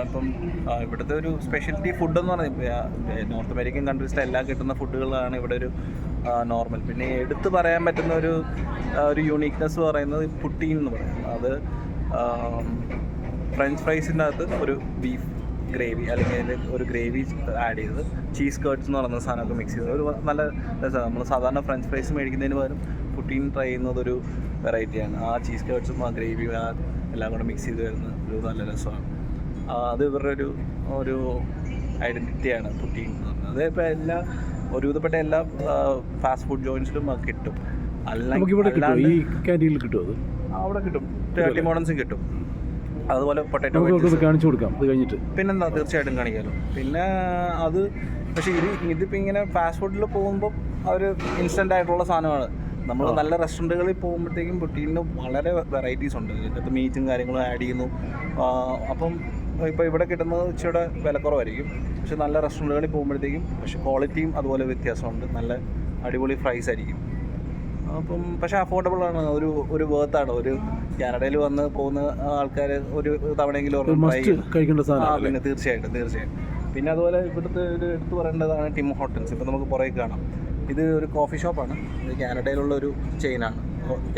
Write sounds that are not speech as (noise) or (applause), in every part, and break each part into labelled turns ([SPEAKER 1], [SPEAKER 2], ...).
[SPEAKER 1] ഇപ്പം ഇവിടുത്തെ ഒരു സ്പെഷ്യലിറ്റി ഫുഡ് എന്ന് പറയുന്നത് നോർത്ത് അമേരിക്കൻ കൺട്രീസിലെ എല്ലാം കിട്ടുന്ന ഫുഡുകളാണ് ഇവിടെ ഒരു നോർമൽ പിന്നെ എടുത്തു പറയാൻ പറ്റുന്ന ഒരു ഒരു യൂണീക്നെസ് പറയുന്നത് പുട്ടീൻ എന്ന് പറയുന്നത് അത് ഫ്രഞ്ച് ഫ്രൈസിന്റെ അകത്ത് ഒരു ബീഫ് ഗ്രേവി അല്ലെങ്കിൽ അതിൽ ഒരു ഗ്രേവി ആഡ് ചെയ്ത് ചീസ് കേർട്സ് എന്ന് പറയുന്ന സാധനമൊക്കെ മിക്സ് ചെയ്ത്. ഒരു നല്ല രസമാണ് നമ്മൾ സാധാരണ ഫ്രഞ്ച് ഫ്രൈസ് മേടിക്കുന്നതിന് പകരം പുട്ടീൻ ട്രൈ ചെയ്യുന്നതൊരു വെറൈറ്റിയാണ് ആ ചീസ് കേർട്സും ആ ഗ്രേവിയും ആ എല്ലാം കൂടെ മിക്സ് ചെയ്ത് വരുന്ന ഒരു നല്ല രസമാണ്. അത് ഇവരുടെ ഒരു ഒരു ഐഡന്റിറ്റിയാണ് പുട്ടീൻ എന്ന് അത് ഇപ്പോൾ എല്ലാ ഒരുവിധപ്പെട്ട എല്ലാ ഫാസ്റ്റ് ഫുഡ് ജോയിൻസിലും അത് കിട്ടും. അല്ലെങ്കിൽ
[SPEAKER 2] ഈ കിട്ടും അത്?
[SPEAKER 1] അവിടെ കിട്ടും. തേർട്ടി മോഡൻസും കിട്ടും. അതുപോലെ പൊട്ടാറ്റോ
[SPEAKER 2] കാണിച്ചു കൊടുക്കാം. അത് കഴിഞ്ഞിട്ട്.
[SPEAKER 1] പിന്നെന്താ? തീർച്ചയായിട്ടും കാണിക്കാമല്ലോ പിന്നെ അത് പക്ഷേ ഇത് ഇതിപ്പോൾ ഇങ്ങനെ ഫാസ്റ്റ് ഫുഡിൽ പോകുമ്പോൾ അവർ ഇൻസ്റ്റന്റ് ആയിട്ടുള്ള സാധനമാണ്. നമ്മൾ നല്ല റെസ്റ്റോറന്റുകളിൽ പോകുമ്പോഴത്തേക്കും പുട്ടീന് വളരെ വെറൈറ്റീസ് ഉണ്ട്. ഇതിനകത്ത് മീറ്റും കാര്യങ്ങളും ആഡ് ചെയ്യുന്നു. അപ്പം ഇപ്പോൾ ഇവിടെ കിട്ടുന്നത് ഇച്ചിരി വിലക്കുറവായിരിക്കും. പക്ഷെ നല്ല റെസ്റ്റോറന്റുകളിൽ പോകുമ്പോഴത്തേക്കും പക്ഷെ ക്വാളിറ്റിയും അതുപോലെ വ്യത്യാസമുണ്ട്. നല്ല അടിപൊളി ഫ്രൈസ് ആയിരിക്കും. അപ്പം പക്ഷേ അഫോർഡബിൾ ആണ്. ഒരു ഒരു വേർത്താണ് ഒരു കാനഡയിൽ വന്ന് പോകുന്ന ആൾക്കാർ ഒരു തവണയെങ്കിലും പിന്നെ തീർച്ചയായിട്ടും തീർച്ചയായിട്ടും. പിന്നെ അതുപോലെ ഇവിടുത്തെ ഒരു എടുത്തു പറയേണ്ടതാണ് ടിം ഹോട്ടൽസ്. ഇപ്പം നമുക്ക് പുറകെ കാണാം. ഇത് ഒരു കോഫി ഷോപ്പാണ് ഇത് കാനഡയിലുള്ള ഒരു ചെയിനാണ്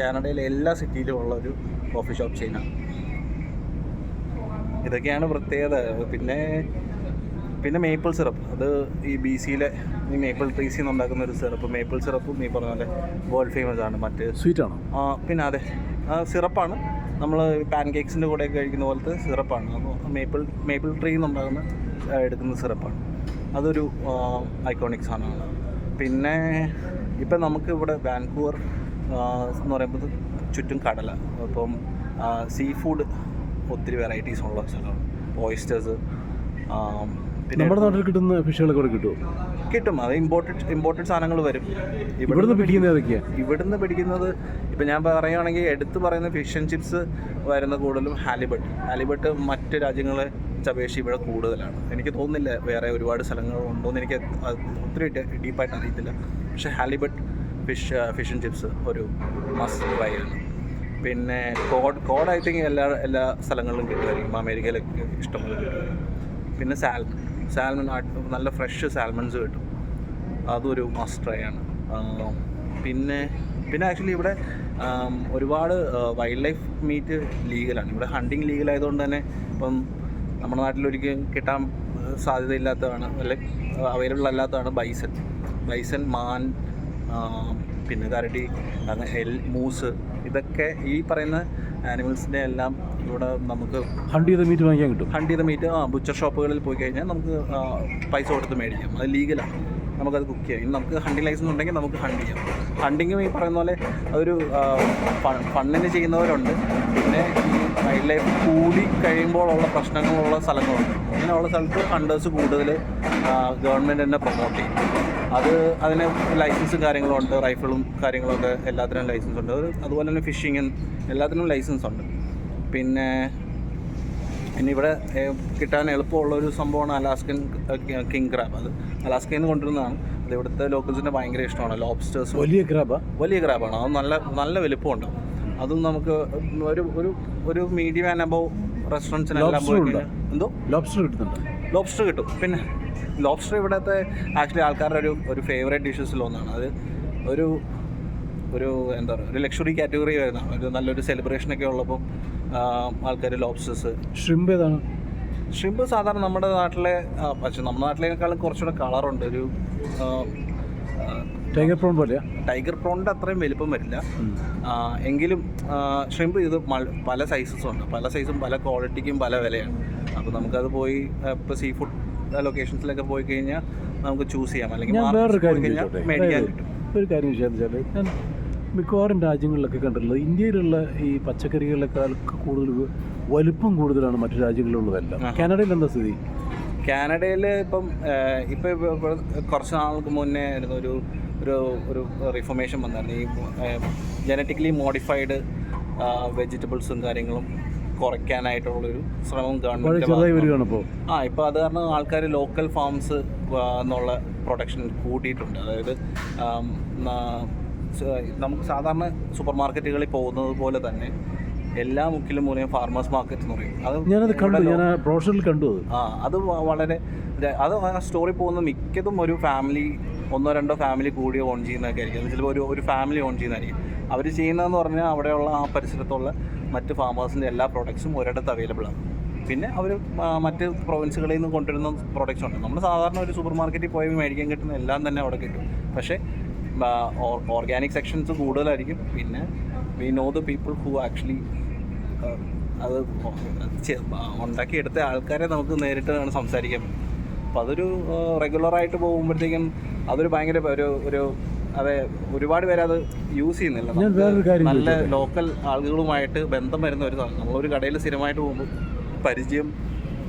[SPEAKER 1] കാനഡയിലെ എല്ലാ സിറ്റിയിലും ഉള്ള ഒരു കോഫി ഷോപ്പ് ചെയിനാണ് ഇതൊക്കെയാണ് പ്രത്യേകത. പിന്നെ പിന്നെ മേപ്പിൾ സിറപ്പ് അത് ഈ ബി സിയിലെ ഈ മേപ്പിൾ ട്രീസിൽ നിന്ന് ഉണ്ടാക്കുന്ന ഒരു സിറപ്പ് മേപ്പിൾ സിറപ്പും ഈ പറഞ്ഞ പോലെ വേൾഡ് ഫേമസ് ആണ്. മറ്റ്
[SPEAKER 2] സ്വീറ്റ് ആണ്?
[SPEAKER 1] ആ, പിന്നെ അതെ. ആ, സിറപ്പാണ് നമ്മൾ പാൻ കേക്സിന്റെ കൂടെ കഴിക്കുന്ന പോലത്തെ സിറപ്പാണ് അപ്പോൾ മേപ്പിൾ മേപ്പിൾ ട്രീ നിന്നുണ്ടാകുന്ന എടുക്കുന്ന സിറപ്പാണ് അതൊരു ഐക്കോണിക് സാധനമാണ്. പിന്നെ ഇപ്പം നമുക്ക് ഇവിടെ വാൻകൂവർ എന്ന് പറയുമ്പോൾ ചുറ്റും കടല. അപ്പം സീ ഫുഡ് ഒത്തിരി വെറൈറ്റീസ് ഉള്ള സ്ഥലമാണ്. ഓയിസ്റ്റേഴ്സ് പിന്നെ
[SPEAKER 2] നമ്മുടെ നാട്ടിൽ കിട്ടുന്ന ഫിഷുകളൊക്കെ ഇവിടെ കിട്ടും?
[SPEAKER 1] കിട്ടും. അത് ഇമ്പോർട്ടഡ് ഇമ്പോർട്ടഡ് സാധനങ്ങൾ വരും.
[SPEAKER 2] ഇവിടുന്ന് പിടിക്കുന്നത്
[SPEAKER 1] ഇവിടുന്ന് പിടിക്കുന്നത് ഇപ്പം ഞാൻ പറയുകയാണെങ്കിൽ എടുത്തു പറയുന്ന ഫിഷ് ആൻഡ് ചിപ്സ് വരുന്ന കൂടുതലും ഹാലിബട്ട് ഹാലിബട്ട് മറ്റ് രാജ്യങ്ങളെ അപേക്ഷിച്ച് ഇവിടെ കൂടുതലാണ്. എനിക്ക് തോന്നുന്നില്ല വേറെ ഒരുപാട് സ്ഥലങ്ങൾ ഉണ്ടോയെന്ന് എനിക്ക് ഒത്തിരി ഡീപ്പായിട്ട് അറിയത്തില്ല. പക്ഷേ halibut fish fish and chips ഒരു മസ്റ്റ് ട്രൈ ആണ്. പിന്നെ കോഡ് കോഡ് ഐ തിങ്ക് എല്ലാ എല്ലാ സ്ഥലങ്ങളിലും കിട്ടുമായിരിക്കും. അമേരിക്കയിലൊക്കെ ഇഷ്ടംപോലെ കിട്ടും. പിന്നെ സാൽമൺ സാൽമൺ നല്ല ഫ്രഷ് സാൽമൺസ് കിട്ടും. അതൊരു മസ്റ്റ് ആണ്. പിന്നെ പിന്നെ ആക്ച്വലി ഇവിടെ ഒരുപാട് വൈൽഡ് ലൈഫ് മീറ്റ് ലീഗലാണ്. ഇവിടെ ഹണ്ടിങ് ലീഗലായതുകൊണ്ട് തന്നെ ഇപ്പം നമ്മുടെ നാട്ടിലൊരിക്കലും കിട്ടാൻ സാധ്യതയില്ലാത്തതാണ്. അല്ലെങ്കിൽ അവൈലബിൾ അല്ലാത്തതാണ് ബൈസൺ ബൈസൺ മാൻ പിന്നെ കരടി അങ്ങനെ എൽ മൂസ് ഇതൊക്കെ ഈ പറയുന്ന ആനിമൽസിന്റെ എല്ലാം ഇവിടെ നമുക്ക്
[SPEAKER 2] ഹണ്ട് ചെയ്ത മീറ്റ് വാങ്ങിക്കാൻ കിട്ടും.
[SPEAKER 1] ഹണ്ട് ചെയ്ത മീറ്റ് ആ ബുച്ചർ ഷോപ്പുകളിൽ പോയി കഴിഞ്ഞാൽ നമുക്ക് പൈസ കൊടുത്ത് മേടിക്കാം. അത് ലീഗലാണ് നമുക്കത് കുക്ക് ചെയ്യാം. ഇനി നമുക്ക് ഹണ്ടിങ് ലൈസൻസ് ഉണ്ടെങ്കിൽ നമുക്ക് ഹണ്ട് ചെയ്യാം. ഹണ്ടിങ്ങും ഈ പറയുന്ന പോലെ അതൊരു ഫണ്ണിന് ചെയ്യുന്നവരുണ്ട്. പിന്നെ ഈ വൈൽഡ് ലൈഫ് കൂടി കഴിയുമ്പോഴുള്ള പ്രശ്നങ്ങളുള്ള സ്ഥലങ്ങളുണ്ട്. അങ്ങനെയുള്ള സ്ഥലത്ത് ഹണ്ടേഴ്സ് കൂടുതൽ ഗവൺമെന്റ് തന്നെ പ്രൊമോട്ട് ചെയ്യും. അത് അതിന് ലൈസൻസും കാര്യങ്ങളും ഉണ്ട് റൈഫിളും കാര്യങ്ങളും ഒക്കെ എല്ലാത്തിനും ലൈസൻസ് ഉണ്ട്. അത് അതുപോലെ തന്നെ ഫിഷിങ്ങും എല്ലാത്തിനും ലൈസൻസ് ഉണ്ട്. പിന്നെ പിന്നെ ഇവിടെ കിട്ടാൻ എളുപ്പമുള്ള ഒരു സംഭവമാണ് അലാസ്കൻ കിങ് ക്രാബ്. അത് അലാസ്കയിൽ നിന്ന് കൊണ്ടുവരുന്നതാണ്. അത് ഇവിടുത്തെ ലോക്കൽസിന് ഭയങ്കര ഇഷ്ടമാണ്. ലോബ്സ്റ്റേഴ്സ്
[SPEAKER 2] വലിയ ക്രാബ്?
[SPEAKER 1] വലിയ ക്രാബാണ്. അത് നല്ല നല്ല വലുപ്പമുണ്ട്. അതും നമുക്ക് ഒരു ഒരു ഒരു മീഡിയം ആൻഡ് അബവ്
[SPEAKER 2] റെസ്റ്റോറന്റ്സിനെല്ലാം
[SPEAKER 1] പോയി? എന്തോ?
[SPEAKER 2] ലോബ്സ്റ്റർ കിട്ടുന്നുണ്ട്?
[SPEAKER 1] ലോബ്സ്റ്റർ കിട്ടും. പിന്നെ ലോബ്സ്റ്റർ ഇവിടുത്തെ ആക്ച്വലി ആൾക്കാരുടെ ഒരു ഒരു ഫേവറേറ്റ് ഡിഷസിൽ ഒന്നാണ്. അത് ഒരു ഒരു എന്താ പറയുക ഒരു ലക്ഷറി കാറ്റഗറി വരുന്ന ഒരു നല്ലൊരു സെലിബ്രേഷനൊക്കെ ഉള്ളപ്പോൾ ആൾക്കാർ ലോബ്സ്റ്റേഴ്സ്
[SPEAKER 2] ഷ്രിമ്പ് ഏതാണ്?
[SPEAKER 1] ഷ്രിമ്പ് സാധാരണ നമ്മുടെ നാട്ടിലെ പക്ഷേ നമ്മുടെ നാട്ടിലേക്കാളും കുറച്ചുകൂടെ കളറുണ്ട് ഒരു
[SPEAKER 2] ടൈഗർ പ്രോൺ പോലെയാ?
[SPEAKER 1] ടൈഗർ പ്രോണിന്റെ അത്രയും വലിപ്പം വരില്ല. എങ്കിലും ഷ്രിമ്പ് ഇത് പല സൈസസും ഉണ്ട്. പല സൈസും പല ക്വാളിറ്റിക്കും പല വിലയാണ്. അപ്പോൾ നമുക്കത് പോയി ഇപ്പോൾ സീ ഫുഡ് ലൊക്കേഷൻസിലൊക്കെ പോയി കഴിഞ്ഞാൽ നമുക്ക് ചൂസ് ചെയ്യാം. അല്ലെങ്കിൽ
[SPEAKER 2] ഞാൻ വേറൊരു കാര്യം
[SPEAKER 1] കഴിഞ്ഞാൽ
[SPEAKER 2] ചോദിച്ചോട്ടെ?
[SPEAKER 1] മേടിക്കാൻ കിട്ടും.
[SPEAKER 2] ഒരു കാര്യം വിഷയം വെച്ചാൽ ഞാൻ മിക്കവാറും രാജ്യങ്ങളിലൊക്കെ കണ്ടിട്ടുള്ളത് ഇന്ത്യയിലുള്ള ഈ പച്ചക്കറികളെക്കാൾ കൂടുതൽ വലുപ്പം കൂടുതലാണ് മറ്റു രാജ്യങ്ങളിലുള്ളതെല്ലാം.
[SPEAKER 1] ആഹാ.
[SPEAKER 2] കാനഡയിൽ എന്താ സ്ഥിതി?
[SPEAKER 1] കാനഡയിൽ ഇപ്പം ഇപ്പോൾ കുറച്ച് നാൾക്ക് മുന്നേ ആയിരുന്നു ഒരു ഒരു ഒരു റിഫോർമേഷൻ വന്നായിരുന്നു. ഈ ജനറ്റിക്കലി മോഡിഫൈഡ് വെജിറ്റബിൾസും കാര്യങ്ങളും കുറയ്ക്കാനായിട്ടുള്ളൊരു ശ്രമം
[SPEAKER 2] ഗവൺമെന്റ്
[SPEAKER 1] ആ ഇപ്പോൾ അത് കാരണം ആൾക്കാർ ലോക്കൽ ഫാംസ് എന്നുള്ള പ്രൊഡക്ഷൻ കൂട്ടിയിട്ടുണ്ട് അതായത് നമുക്ക് സാധാരണ സൂപ്പർ മാർക്കറ്റുകളിൽ പോകുന്നത് പോലെ തന്നെ എല്ലാ മുക്കിലും മൂലയും ഫാർമേഴ്സ് മാർക്കറ്റ് എന്ന് പറയും. അത്
[SPEAKER 2] ഞാനത് കണ്ടു ഞാൻ ആ പ്രൊഫഷണൽ കണ്ടു അത്.
[SPEAKER 1] ആ അത് വളരെ അത് ആ സ്റ്റോറി പോകുന്ന മിക്കതും ഒരു ഫാമിലി ഒന്നോ രണ്ടോ ഫാമിലി കൂടി ഓൺ ചെയ്യുന്നതൊക്കെ ആയിരിക്കും. ചിലപ്പോൾ ഒരു ഒരു ഫാമിലി ഓൺ ചെയ്യുന്നതായിരിക്കും. അവർ ചെയ്യുന്നതെന്ന് പറഞ്ഞാൽ അവിടെയുള്ള ആ പരിസരത്തുള്ള മറ്റ് ഫാമേഴ്സിന്റെ എല്ലാ പ്രോഡക്ട്സും ഒരിടത്ത് അവൈലബിൾ ആണ്. പിന്നെ അവർ മറ്റ് പ്രൊവിൻസുകളിൽ നിന്ന് കൊണ്ടുവരുന്ന പ്രോഡക്റ്റ്സ് ഉണ്ട്. നമ്മൾ സാധാരണ ഒരു സൂപ്പർ മാർക്കറ്റിൽ പോയി മേടിക്കാൻ കിട്ടുന്ന എല്ലാം തന്നെ അവിടെ കിട്ടും. പക്ഷേ ഓർഗാനിക് സെക്ഷൻസ് കൂടുതലായിരിക്കും. പിന്നെ we know the people who actually അത് ഉണ്ടാക്കി ഉണ്ടാക്കിയെടുത്ത ആൾക്കാരെ നമുക്ക് നേരിട്ട് വേണം സംസാരിക്കാൻ അപ്പോൾ അതൊരു റെഗുലറായിട്ട് പോകുമ്പോഴത്തേക്കും അതൊരു ഭയങ്കര ഒരു ഒരു അതെ ഒരുപാട് പേര് അത് യൂസ് ചെയ്യുന്നില്ല. നല്ല ലോക്കൽ ആളുകളുമായിട്ട് ബന്ധം വരുന്ന ഒരു സാധനം നമ്മളൊരു കടയിൽ സ്ഥിരമായിട്ട് പോകുമ്പോൾ പരിചയം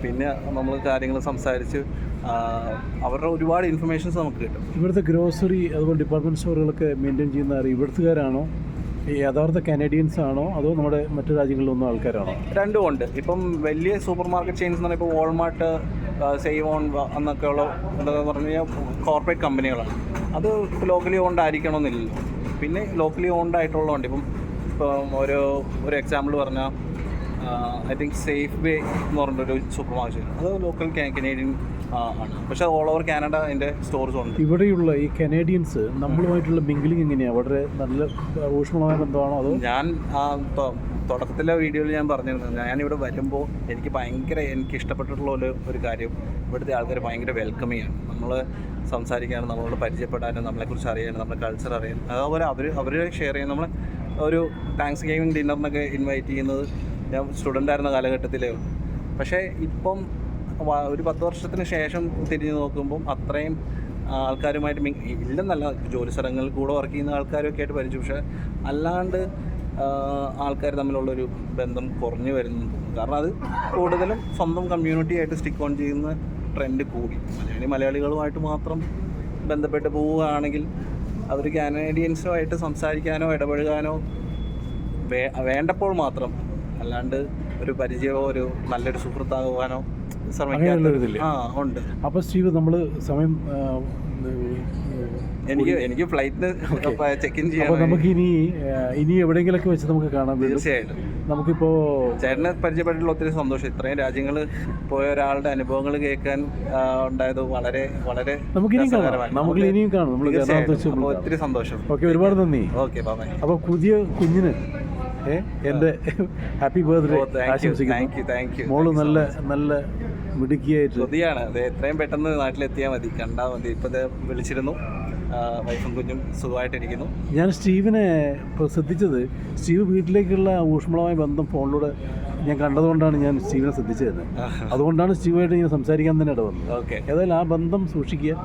[SPEAKER 1] പിന്നെ നമ്മൾ കാര്യങ്ങൾ സംസാരിച്ച് അവരുടെ ഒരുപാട് ഇൻഫർമേഷൻസ് നമുക്ക് കിട്ടും.
[SPEAKER 2] ഇവിടുത്തെ ഗ്രോസറി അതുപോലെ ഡിപ്പാർട്ട്മെന്റ് സ്റ്റോറുകളൊക്കെ മെയിന്റെയിൻ ചെയ്യുന്ന ഇവിടുത്തുകാരാണോ? ഈ യഥാർത്ഥ കനേഡിയൻസ് ആണോ? അതോ നമ്മുടെ മറ്റു രാജ്യങ്ങളിലൊന്നും ആൾക്കാരാണോ?
[SPEAKER 1] രണ്ടും ഉണ്ട്. ഇപ്പം വലിയ സൂപ്പർ മാർക്കറ്റ് ചെയിൻസ് എന്ന് പറഞ്ഞാൽ ഇപ്പോൾ വാൾമാർട്ട് സേവ് ഓൺ എന്നൊക്കെയുള്ള എന്താ പറഞ്ഞു കഴിഞ്ഞാൽ കോർപ്പറേറ്റ് കമ്പനികളാണ് അത് ലോക്കലി ഓൺഡ് ആയിരിക്കണമെന്നില്ല. പിന്നെ ലോക്കലി ഓൺഡ് ആയിട്ടുള്ളതുണ്ട് ഇപ്പം ഇപ്പം ഒരു ഒരു എക്സാമ്പിൾ പറഞ്ഞാൽ ഐ തിങ്ക് സേഫ് വേ എന്ന് പറഞ്ഞൊരു സൂപ്പർ മാർക്കറ്റ് അത് ലോക്കൽ കനേഡിയൻ ആണ്. പക്ഷെ ഓൾ ഓവർ കാനഡ അതിന്റെ സ്റ്റോർസ് ഉണ്ട്.
[SPEAKER 2] ഇവിടെയുള്ള ഈ കനേഡിയൻസ് നമ്മളുമായിട്ടുള്ള മിങ്കിലിംഗ് എങ്ങനെയാണ് വളരെ നല്ല ഊഷ്മളമായ ബന്ധമാണോ അതോ?
[SPEAKER 1] ഞാൻ തുടക്കത്തിലെ വീഡിയോയിൽ ഞാൻ പറഞ്ഞിരുന്നത് ഞാനിവിടെ വരുമ്പോൾ എനിക്ക് ഭയങ്കര എനിക്ക് ഇഷ്ടപ്പെട്ടിട്ടുള്ള ഒരു ഒരു കാര്യം ഇവിടുത്തെ ആൾക്കാർ ഭയങ്കര വെൽക്കമിങ് ആണ് നമ്മൾ സംസാരിക്കാനും നമ്മളോട് പരിചയപ്പെടാനും നമ്മളെക്കുറിച്ച് അറിയാനും നമ്മുടെ കൾച്ചർ അറിയാനും അതുപോലെ അവർ അവർ ഷെയർ ചെയ്യാൻ നമ്മൾ ഒരു താങ്ക്സ് ഗെയിമിംഗ് ഡിന്നറിനൊക്കെ ഇൻവൈറ്റ് ചെയ്യുന്നത് ഞാൻ സ്റ്റുഡന്റ് ആയിരുന്ന കാലഘട്ടത്തിലേ പക്ഷേ ഇപ്പം ഒരു പത്ത് വർഷത്തിന് ശേഷം തിരിഞ്ഞു നോക്കുമ്പം അത്രയും ആൾക്കാരുമായിട്ട് ഇല്ലെന്നല്ല ജോലി സ്ഥലങ്ങളിൽ കൂടെ വർക്ക് ചെയ്യുന്ന ആൾക്കാരൊക്കെ ആയിട്ട് പരിചയം. പക്ഷേ അല്ലാണ്ട് ആൾക്കാർ തമ്മിലുള്ളൊരു ബന്ധം കുറഞ്ഞു വരുന്നു കാരണം അത് കൂടുതലും സ്വന്തം കമ്മ്യൂണിറ്റി ആയിട്ട് സ്റ്റിക്ക് ഓൺ ചെയ്യുന്ന ട്രെൻഡ് കൂടി. മലയാളി മലയാളികളുമായിട്ട് മാത്രം ബന്ധപ്പെട്ട് പോവുകയാണെങ്കിൽ അവർ കാനേഡിയൻസുമായിട്ട് സംസാരിക്കാനോ ഇടപഴകാനോ വേ വേണ്ടപ്പോൾ മാത്രം. അല്ലാണ്ട് ഒരു പരിചയമോ ഒരു നല്ലൊരു സുഹൃത്താകുവാനോ
[SPEAKER 2] ശ്രമിക്കാൻ
[SPEAKER 1] ആ ഉണ്ട്.
[SPEAKER 2] അപ്പോൾ സ്റ്റീവ് നമ്മൾ സമയം
[SPEAKER 1] എനിക്ക് എനിക്ക് ഫ്ലൈറ്റിന് ചെക്ക് ഇൻ ചെയ്യണം
[SPEAKER 2] നമുക്ക് ഇനി ഇനി എവിടെയെങ്കിലൊക്കെ വെച്ച് നമുക്ക് കാണാം
[SPEAKER 1] തീർച്ചയായിട്ടും.
[SPEAKER 2] നമുക്കിപ്പോൾ
[SPEAKER 1] ചേട്ടനെ പരിചയപ്പെട്ടിട്ടുള്ള ഒത്തിരി സന്തോഷം. ഇത്രയും രാജ്യങ്ങൾ പോയ ഒരാളുടെ അനുഭവങ്ങൾ കേൾക്കാൻ ഉണ്ടായത് വളരെ വളരെ
[SPEAKER 2] നമുക്ക് കാണാം.
[SPEAKER 1] രസകരമായി.
[SPEAKER 2] നമുക്ക് ഇനിയും കാണും. നമ്മൾ
[SPEAKER 1] അപ്പോൾ ഒത്തിരി സന്തോഷം.
[SPEAKER 2] ഓക്കെ ഒരുപാട് നന്ദി.
[SPEAKER 1] ഓക്കെ
[SPEAKER 2] അപ്പോൾ പുതിയ കുഞ്ഞിന് എന്റെ എന്റെ ഹാപ്പി ബർത്ത്ഡേ ആശംസിക്കുന്നു. മോൾ നല്ല നല്ല മിടുക്കിയായിട്ട്.
[SPEAKER 1] കൊതിയാണ്. അതെ എത്രയും പെട്ടെന്ന് നാട്ടിലെത്തിയാൽ മതി. കണ്ടാൽ മതി. ഇപ്പം വിളിച്ചിരുന്നു. വൈഫും കുഞ്ഞും സുഖമായിട്ടിരിക്കുന്നു.
[SPEAKER 2] ഞാൻ സ്റ്റീവിനെ ശ്രദ്ധിച്ചത് സ്റ്റീവ് വീട്ടിലേക്കുള്ള ഊഷ്മളമായ ബന്ധം ഫോണിലൂടെ ഞാൻ കണ്ടതുകൊണ്ടാണ് ഞാൻ സ്റ്റീവിനെ ശ്രദ്ധിച്ചത്. അതുകൊണ്ടാണ് സ്റ്റീവായിട്ട് ഞാൻ സംസാരിക്കാൻ തന്നെ ഇടവന്നത്.
[SPEAKER 1] ഓക്കെ.
[SPEAKER 2] ഏതായാലും ആ ബന്ധം സൂക്ഷിക്കുക.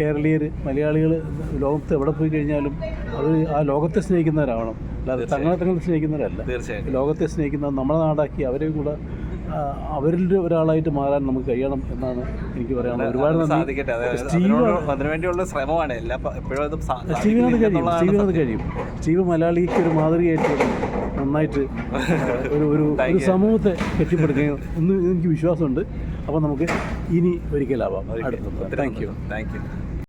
[SPEAKER 2] കേരളീയർ മലയാളികൾ ലോകത്ത് എവിടെ പോയി കഴിഞ്ഞാലും അത് ആ ലോകത്തെ സ്നേഹിക്കുന്നവരാവണം. അല്ലാതെ തങ്ങളെ തങ്ങളെ സ്നേഹിക്കുന്നവരല്ല.
[SPEAKER 1] തീർച്ചയായിട്ടും.
[SPEAKER 2] ലോകത്തെ സ്നേഹിക്കുന്ന നമ്മളെ നാടാക്കി അവരെ കൂടെ അവരിൽ ഒരാളായിട്ട് മാറാൻ നമുക്ക് കഴിയണം എന്നാണ് എനിക്ക് പറയാനുള്ളത്. ഒരുപാട്
[SPEAKER 1] സാധിക്കട്ടെ. അതിനുവേണ്ടിയുള്ള ശ്രമമാണ്. എല്ലാ എപ്പോഴും അത്
[SPEAKER 2] സ്റ്റീവിനത് കഴിയും. സ്റ്റീവിനത് കഴിയും. സ്റ്റീവ് മലയാളിക്ക് ഒരു മാതൃകയായിട്ട് നന്നായിട്ട് ഒരു ഒരു (laughs) ഒരു സമൂഹത്തെ കെട്ടിപ്പടുക്കുകയും എന്ന് എനിക്ക് വിശ്വാസമുണ്ട്. അപ്പോൾ നമുക്ക് ഇനി ഒരിക്കലാവാം
[SPEAKER 1] സത്യം.
[SPEAKER 2] അടുത്ത
[SPEAKER 1] ഒത്തിരി
[SPEAKER 2] താങ്ക് യു
[SPEAKER 1] താങ്ക് യു